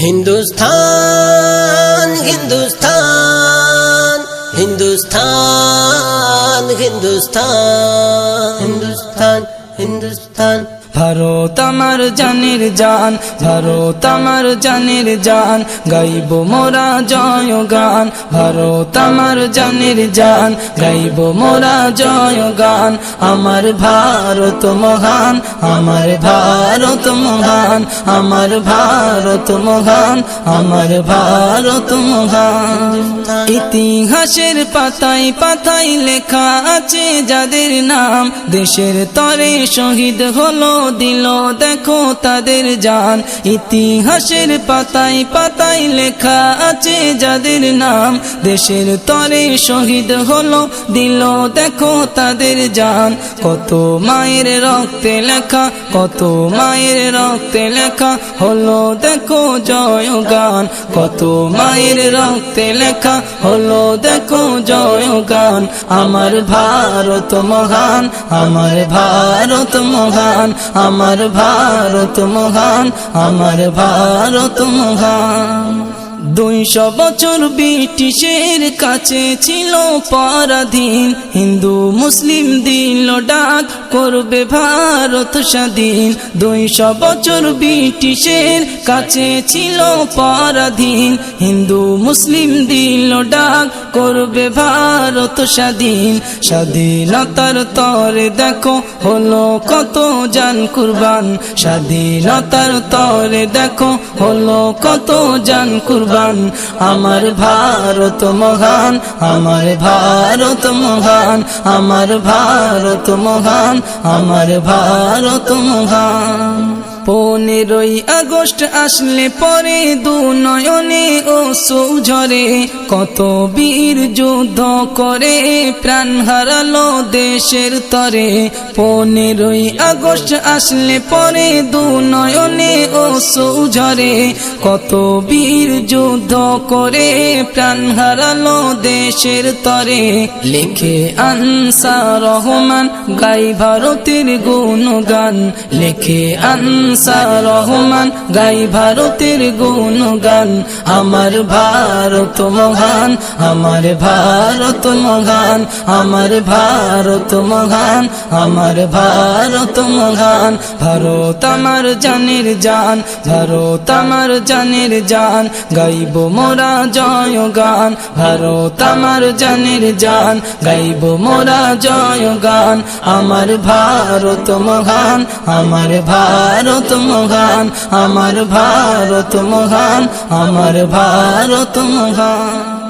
हिंदुस्तान हिंदुस्तान हिंदुस्तान हिंदुस्तान हिंदुस्तान हिंदुस्तान ভারত আমার জানের জান, ভারত আমার জানের জান, গাইব মোরা জয় গান, ভারত আমার জানের জান, গাইব মোরা জয় গান, আমার ভারত মহান, আমার ভারত মহান, আমার ভারত মহান, আমার ভারত মহান। ইতিহাসের পাতায় পাতায় লেখা আছে যাদের নাম, দেশের তরে শহীদ হলো দিল, দেখো তাদের জান। ইতিহাসের পাতায় পাতায় লেখা আছে যাদের নাম। দেশের তরে শহীদ হলো, দিল, দেখো তাদের জান। কত মায়ের রক্তে লেখা, কত মায়ের রক্তে লেখা হলো, দেখো জয় গান। কত মায়ের রক্তে লেখা হলো, দেখো জয় গান। আমার ভারত মহান, আমার ভারত মহান আমার ভারত মহান আমার ভারত মহান। দুইশো বছর ব্রিটিশের কাছে ছিল পরাধীন। হিন্দু মুসলিম দিল ডাক, করবে ভারত স্বাধীন। দুইশো বছর ব্রিটিশের কাছে ছিল পরাধীন। হিন্দু মুসলিম দিল ডাক, করবে ভারত স্বাধীন। স্বাধীনতার তরে দেখো, হলো কত জান কুরবান। স্বাধীনতার তরে দেখো, হলো কত জান কুরবান। আমার ভারত মহান আমার ভারত মহান আমার ভারত মহান আমার ভারত মহান। পনেরোই আগস্ট আসলে পরে দু নয়নে ও সৌঝরে। কত বীর যুদ্ধ করে প্রাণ হারালো দেশের তরে। পনেরোই আগস্ট আসলে পরে দু নয়নে ও সৌঝরে। কত বীর যুদ্ধ করে প্রাণ হারালো দেশের তরে। লেখে আনসা রহমান, গাই ভারতের গুণগান। লেখে আনসা রহমান, গাই ভারতের গুণগান। আমার ভারত মহান, আমার ভারত মহান, আমার ভারত মহান, আমার ভারত মহান। ভারত আমার জানের জান, ভারত আমার জানের জান। গাইব মোরা জয় গান, ভারত আমার জানের জান। গাইব মোরা জয় গান, আমার ভারত মহান, আমার ভারত মহান আমার ভারত মহান আমার ভারত মহান।